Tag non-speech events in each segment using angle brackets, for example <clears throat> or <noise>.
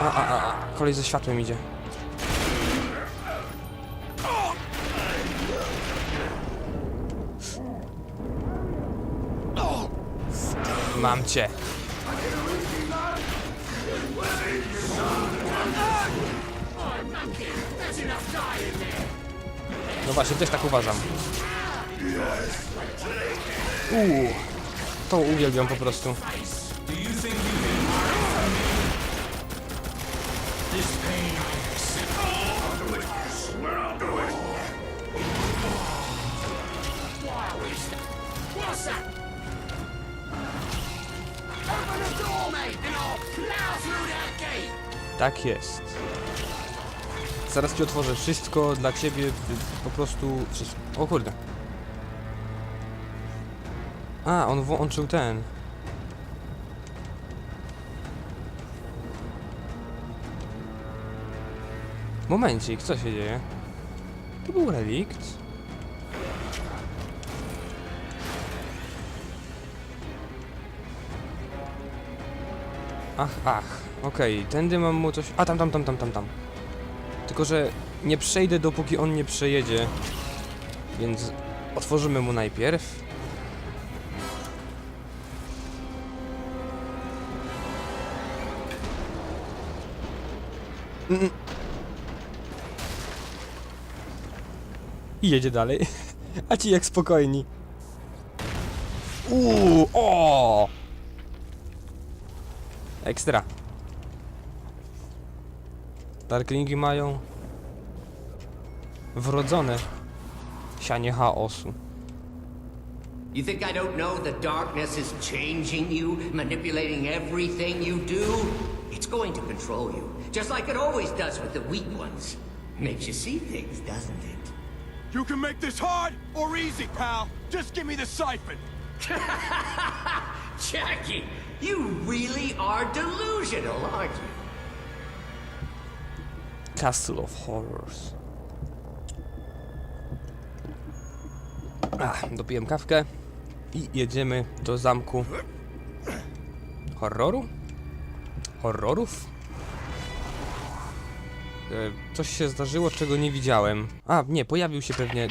A, a, a. Kolej ze światłem idzie. Mam cię. No właśnie, też tak uważam. Uuu. To uwielbiam po prostu. What's that? Open the door, mate, and I'll plow through that gate. Tak jest. Zaraz ci otworzę wszystko dla ciebie, po prostu wszystko. O kurde. A, on włączył ten. Momencik, co się dzieje? To był relikt. Ach, ach, okej, tędy mam mu coś... A, tam, tam, tam, tam, tam, tam. Tylko, że nie przejdę, dopóki on nie przejedzie. Więc otworzymy mu najpierw. I jedzie dalej. <laughs> A ci jak spokojni. Uuu, o! Ekstra. Darklingi mają wrodzone sianie chaosu. You think I don't know the darkness is changing you, manipulating everything you do? It's going to control you, just like it always does with the weak ones. Makes you see things, doesn't it? You can make this hard or easy, pal. Just give me the siphon. <laughs> Jackie, you really are delusional, aren't you? Castle of Horrors. Ach, dopiłem kawkę i jedziemy do zamku horroru? Horrorów? E, coś się zdarzyło, czego nie widziałem. A, nie, pojawił się pewnie. E,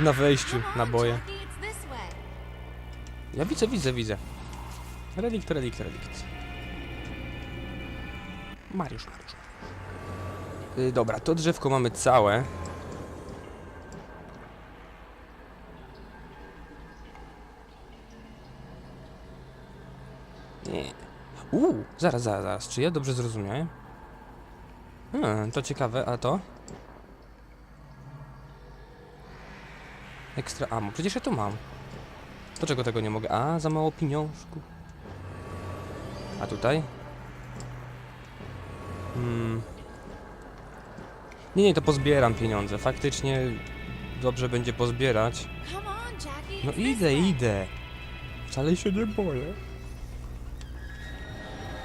Na wejściu, na boje. Jackie, it's this way. Ja widzę, widzę, widzę. Relikt, relikt, relikt. Mariusz, Mariusz. Yy, dobra, to drzewko mamy całe. Nie. Uuu, zaraz, zaraz, zaraz. Czy ja dobrze zrozumiałem? Hmm, to ciekawe, a to? Ekstra ammo. Przecież ja to mam. Dlaczego tego nie mogę? A, za mało pieniążków. A tutaj? Hmm. Nie, nie, to pozbieram pieniądze. Faktycznie dobrze będzie pozbierać. No idę, idę. Wcale się nie boję.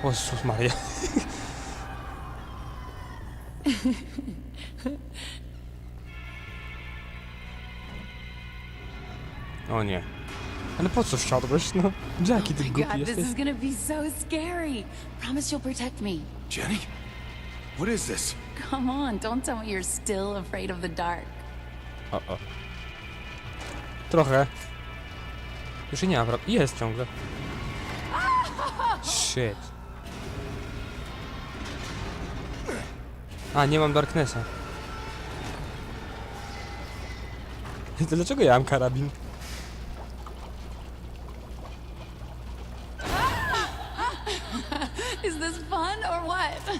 O Jezus Maria. O nie. Ale po co wsiadłeś, no? Jackie, ty Oh my głupi god, this jesteś. is gonna be so scary. Promise you'll protect me. Jenny? What is this? Come on, don't tell me you're still afraid of the dark. O, o. Trochę. Już jej nie ma, pra- Jest ciągle. Shit. A, nie mam Darknessa. To <laughs> dlaczego ja mam karabin? <laughs> Is this fun or what?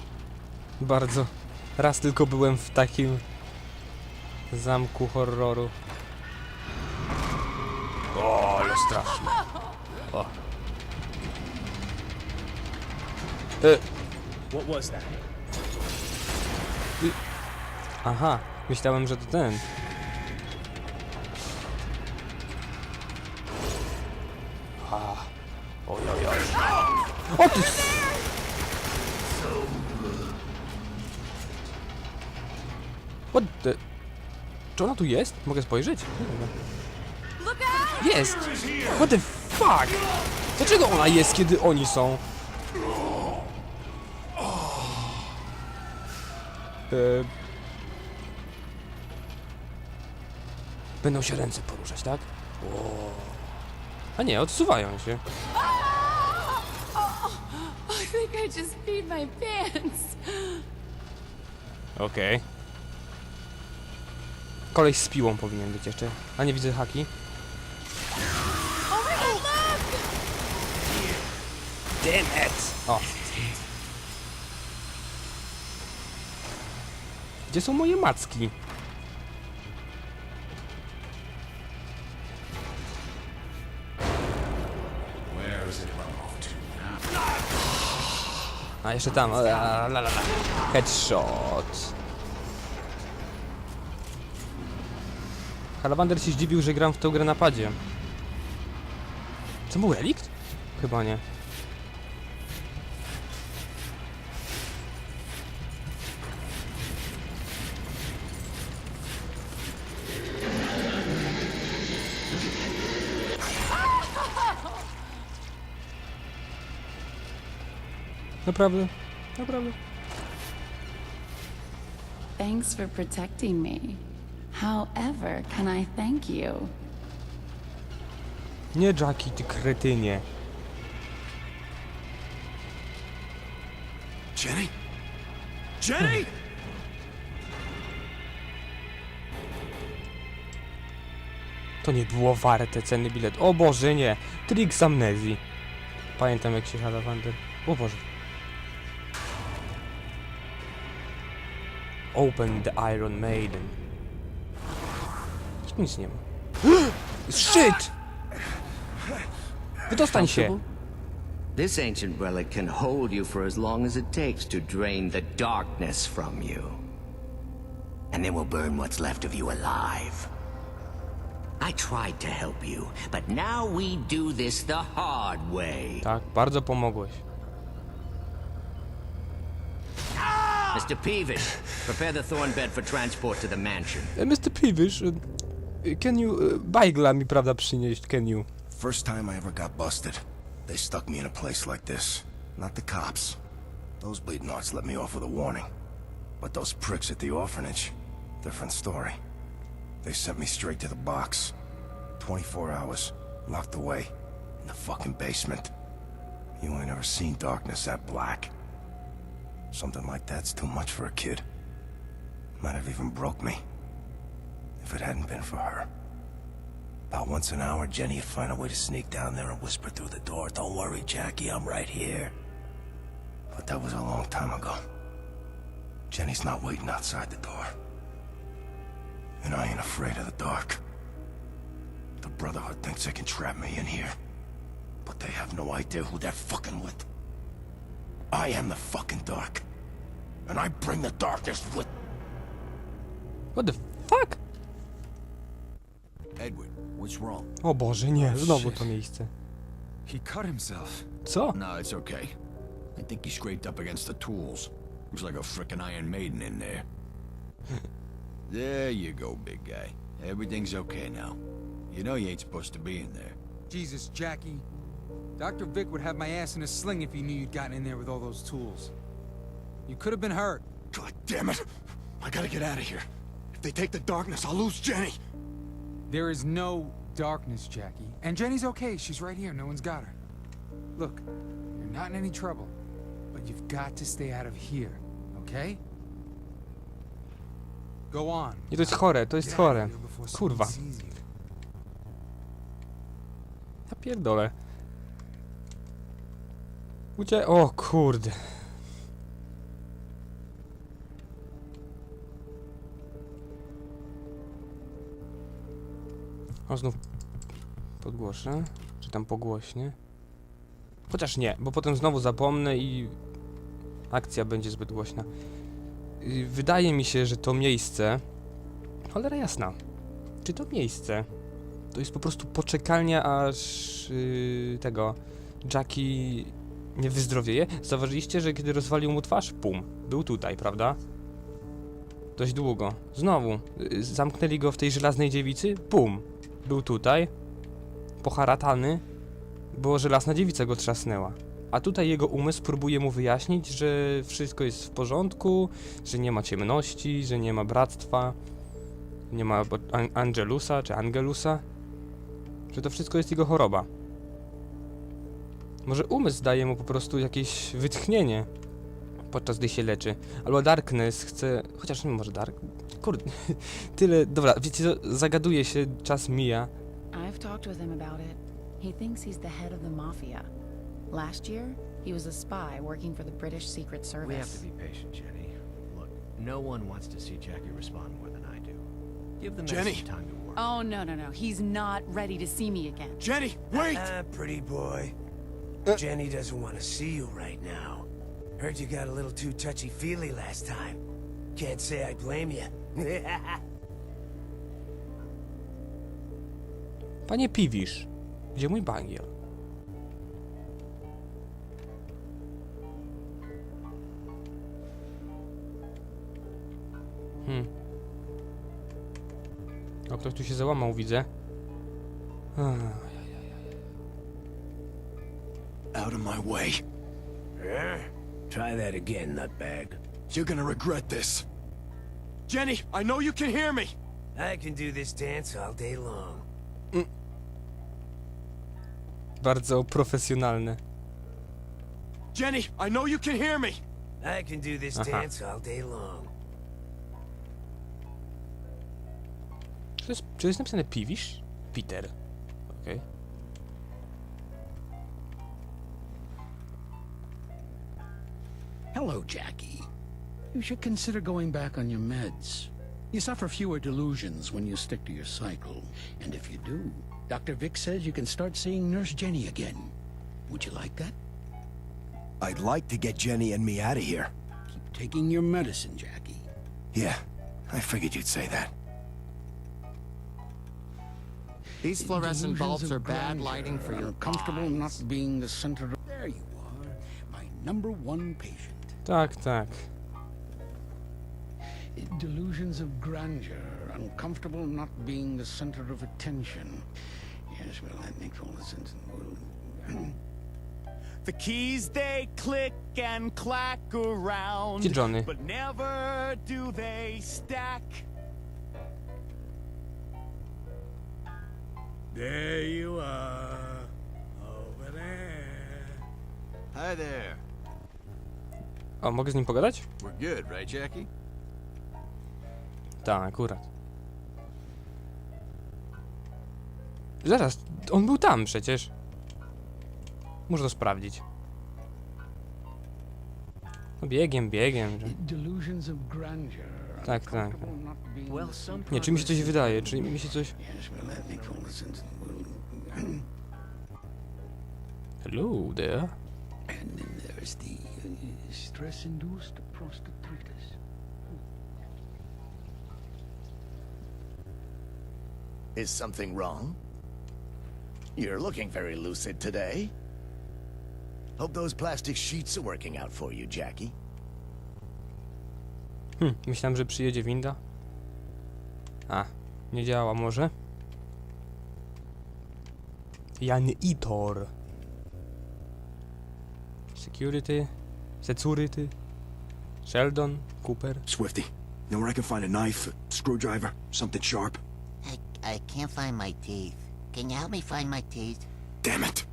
<laughs> Bardzo. Raz tylko byłem w takim zamku horroru. O, ale straszne. O. E, What was that? Aha, myślałem, że to ten. A, oj, oj, oj. O ty! What the... Czy ona tu jest? Mogę spojrzeć? Jest! What the fuck? Dlaczego ona jest, kiedy oni są? E... Będą się ręce poruszać, tak? O. A nie, odsuwają się. I think I just peed my pants. Okej. Koleś z piłą powinien być jeszcze. A nie widzę haki. Oh my god, look! Damn it! O. Gdzie są moje macki? A jeszcze tam. La, la. Headshot. Halabander się zdziwił, że gram w tą grę na padzie. Był relikt? Chyba nie. Naprawdę? Naprawdę? Thanks for protecting me. However, can I thank you? Nie Jackie, ty kretynie. Jenny? Jenny? To nie było warte ceny bilet. O Boże, nie. Trik z amnezji. Pamiętam jak się Halabander. O Boże. Open the Iron Maiden. Nic nie ma. <gasps> Shit! <gasps> Wydostań się! This ancient relic can hold you for as long as it takes to drain the darkness from you. And then we'll burn what's left of you alive. I tried to help you, but now we do this the hard way. Tak, bardzo pomogłeś. Mr. Peevish, prepare the thorn bed for transport to the mansion. Eh, e, Mr. Peevish, e, can you... e, Bajgla mi, prawda, przynieść, can you? First time I ever got busted. They stuck me in a place like this. Not the cops. Those bleeding hearts let me off with a warning. But those pricks at the orphanage, different story. They sent me straight to the box. 24 hours, locked away, in the fucking basement. You ain't ever seen darkness that black. Something like that's too much for a kid. Might have even broke me. If it hadn't been for her. About once an hour, Jenny'd find a way to sneak down there and whisper through the door, Don't worry, Jackie, I'm right here. But that was a long time ago. Jenny's not waiting outside the door. And I ain't afraid of the dark. The Brotherhood thinks they can trap me in here. But they have no idea who they're fucking with. I am the fucking dark. And I bring the darkness with What the fuck? Edward, what's wrong? O Boże, nie, znowu shit. to miejsce. He cut himself. Co? No, it's okay. I think he scraped up against the tools. Looks like a frickin' Iron Maiden in there. <laughs> there you go, big guy. Everything's okay now. You know you ain't supposed to be in there. Jesus, Jackie. Dr. Vic would have my ass in a sling if he knew you'd gotten in there with all those tools. You could have been hurt. God damn it! I gotta get out of here. If they take the darkness, I'll lose Jenny. There is no darkness, Jackie. And Jenny's okay. She's right here. No one's got her. Look, you're not in any trouble. But you've got to stay out of here, okay? Go on. Nie, to jest chore, to jest Get out chore. here before someone Kurwa. Ja pierdolę. Ucie... O kurde. O, znów podgłoszę. Czy tam pogłośnie? Chociaż nie, bo potem znowu zapomnę i akcja będzie zbyt głośna. Y, Wydaje mi się, że to miejsce... Cholera jasna. Czy to miejsce to jest po prostu poczekalnia, aż yy, tego Jackie nie wyzdrowieje. Zauważyliście, że kiedy rozwalił mu twarz, pum, był tutaj, prawda? Dość długo. Znowu, yy, zamknęli go w tej żelaznej dziewicy, pum, był tutaj, poharatany bo żelazna dziewica go trzasnęła. A tutaj jego umysł próbuje mu wyjaśnić, że wszystko jest w porządku, że nie ma ciemności, że nie ma bractwa, nie ma Angelusa czy Angelusa, że to wszystko jest jego choroba. Może umysł daje mu po prostu jakieś wytchnienie podczas gdy się leczy. Albo Darkness chce. Chociaż nie może Dark. Kurde. <laughs> Tyle. Dobra, wiecie co? Zagaduje się, czas mija. I've talked with him about it. He thinks he's the head of the mafia. Last year, he was a spy working for the British Secret Service. We have to be patient, Jenny. Look, no one wants to see Jackie respond more than I do. Give the man Jenny! some time to work. Oh, no, no, no. He's not ready to see me again. Jenny, wait! Ah, pretty boy. Jenny doesn't want to see you right now. Heard you got a little too touchy-feely last time. Can't say I blame you. <laughs> Panie Piwisz, gdzie mój bangiel? Hmm. O, ktoś tu się załamał, widzę. Ach, Out of my way. Huh? Try that again, nutbag. You're gonna regret this. Jenny, I know you can hear me. I can do this dance all day long. Mm. Bardzo profesjonalne. Jenny, I know you can hear me. I can do this Aha. dance all day long. Czy jest, czy jest napisane Piwisz? Peter. Okej. Hello, Jackie. You should consider going back on your meds. You suffer fewer delusions when you stick to your cycle. And if you do, Dr. Vic says you can start seeing Nurse Jenny again. Would you like that? I'd like to get Jenny and me out of here. Keep taking your medicine, Jackie. Yeah, I figured you'd say that. These fluorescent bulbs are bad lighting for your Uncomfortable eyes. not being the center of... There you are. My number one patient. Tak, tak. Delusions of grandeur, uncomfortable not being the center of attention. Yes, well, that makes all the sense in the world. <clears throat> The keys they click and clack around, Johnny? but never do they stack. There you are. Over there. Hi there. O, mogę z nim pogadać? We're good, right, Jackie? Tak, akurat. Zaraz, on był tam przecież. Muszę to sprawdzić. No biegiem, biegiem. Że... Delusions of grandeur. Tak, tak. Well, some Nie, czy mi się coś wydaje, czy mi się coś... Yes, well, that makes all the sense in the world. Hello there. Stress-induced prostatitis. Is something wrong? You're looking very lucid today. Hope those plastic sheets are working out for you, Jackie. Hm, myślałem, że przyjedzie winda. A, nie działa może. Jan Itor. Security. Security. Sheldon. Cooper. Swifty, know where I can find a knife, a screwdriver, something sharp? I, I can't find my teeth. Can you help me find my teeth? Damn it.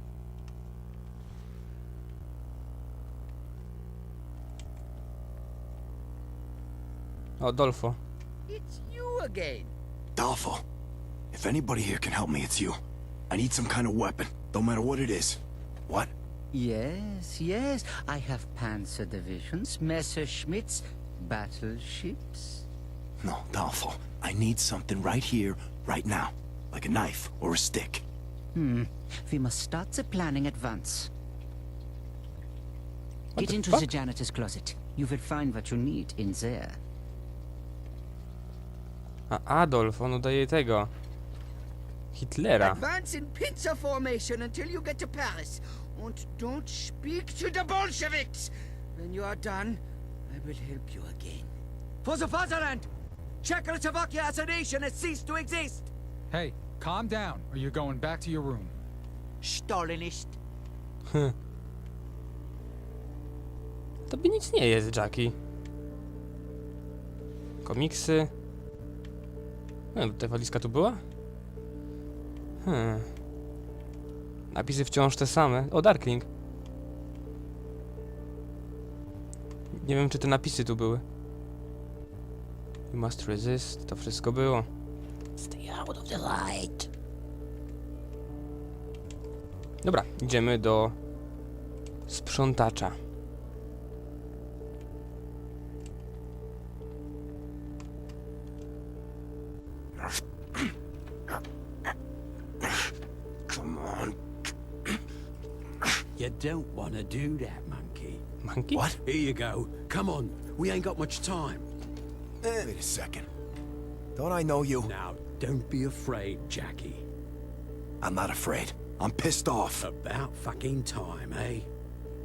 O, Dolfo. It's you again. Dolfo, if anybody here can help me, it's you. I need some kind of weapon, no matter what it is. What? Yes, yes. I have panzer divisions, Messerschmitts, battleships. No, Dolfo, I need something right here, right now. Like a knife or a stick. Hmm. We must start the planning at once. What Get the into fuck? the janitor's closet. You will find what you need in there. A Adolf, on udaje tego. Hitlera. Advance in pincer formation until you get to Paris. And don't speak to the Bolsheviks. When you are done, I will help you again. For the fatherland! Czechoslovakia as a nation has ceased to exist! Hey, calm down, or you're going back to your room. Stalinist. Hm. Tobie nic nie jest, Jackie. Komiksy. No, ta walizka tu była? Hmm. Napisy wciąż te same. O, Darkling. Nie wiem, czy te napisy tu były. You must resist. To wszystko było. Stay out of the light. Dobra, idziemy do sprzątacza. Don't want to do that, monkey. Monkey? What? Here you go. Come on, we ain't got much time. Wait a second. Don't I know you? Now, don't be afraid, Jackie. I'm not afraid. I'm pissed off. About fucking time, eh?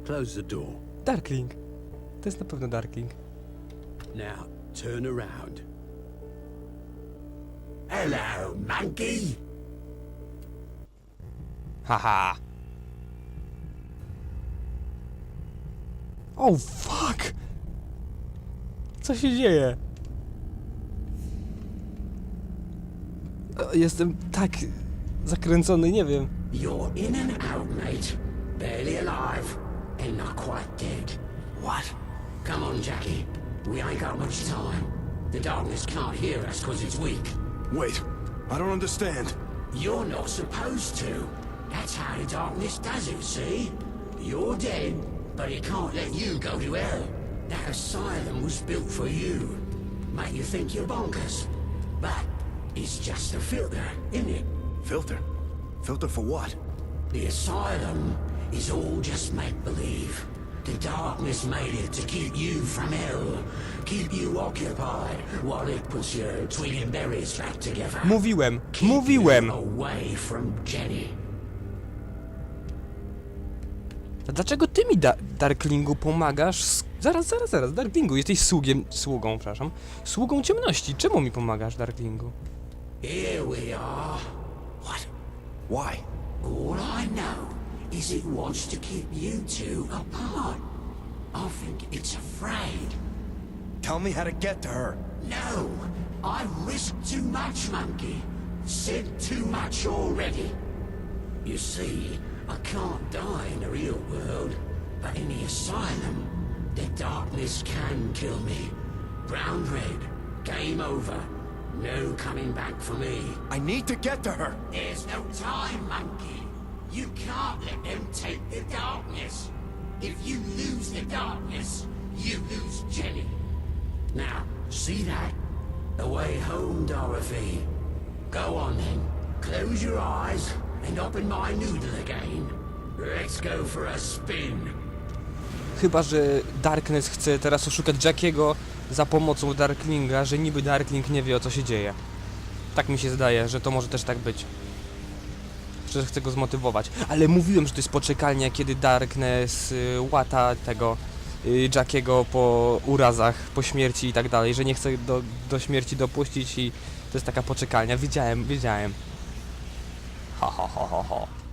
Close the door. Darkling. To jest na pewno Darkling. Now, turn around. Hello, monkey! Haha. Oh fuck! Co się dzieje? Jestem tak zakręcony, nie wiem. You're in and out, mate. Barely alive, and not quite dead. What? Come on, Jackie. We ain't got much time. The darkness can't hear us because it's weak. Wait. I don't understand. You're not supposed to. That's how the darkness does it, see? You're dead, but it can't let you go to hell. That asylum was built for you. Make you think you're bonkers. But it's just a filter, isn't it? Filter? Filter for what? The asylum is all just make-believe. The darkness made it to keep you from hell. Keep you occupied while it puts your twig and berries back together. Mówiłem, Keep mówiłem. you away from Jenny. Dlaczego ty mi, da Darklingu, pomagasz? S- Zaraz, zaraz, zaraz. Darklingu, jesteś sługiem, sługą, przepraszam. Sługą ciemności. Czemu mi pomagasz, Darklingu? Here we are. What? Why? All I know is it wants to keep you two apart. I think it's afraid. Tell me how to get to her. No, I've risked too much, monkey. Said too much already. You see, I can't die in the real world, but in the asylum, the darkness can kill me. Brown red, game over. No coming back for me. I need to get to her. There's no time, monkey. You can't let them take the darkness. If you lose the darkness, you lose Jenny. Now, see that? The way home, Dorothy. Go on then. Close your eyes and open my noodle again. Let's go for a spin. Chyba, że Darkness chce teraz oszukać Jackiego za pomocą Darklinga, że niby Darkling nie wie o co się dzieje. Tak mi się zdaje, że to może też tak być. Że chce go zmotywować. Ale mówiłem, że to jest poczekalnia, kiedy Darkness y, łata tego y, Jackiego po urazach, po śmierci i tak dalej, że nie chce do, do śmierci dopuścić i to jest taka poczekalnia. Wiedziałem, wiedziałem. 好好好好好。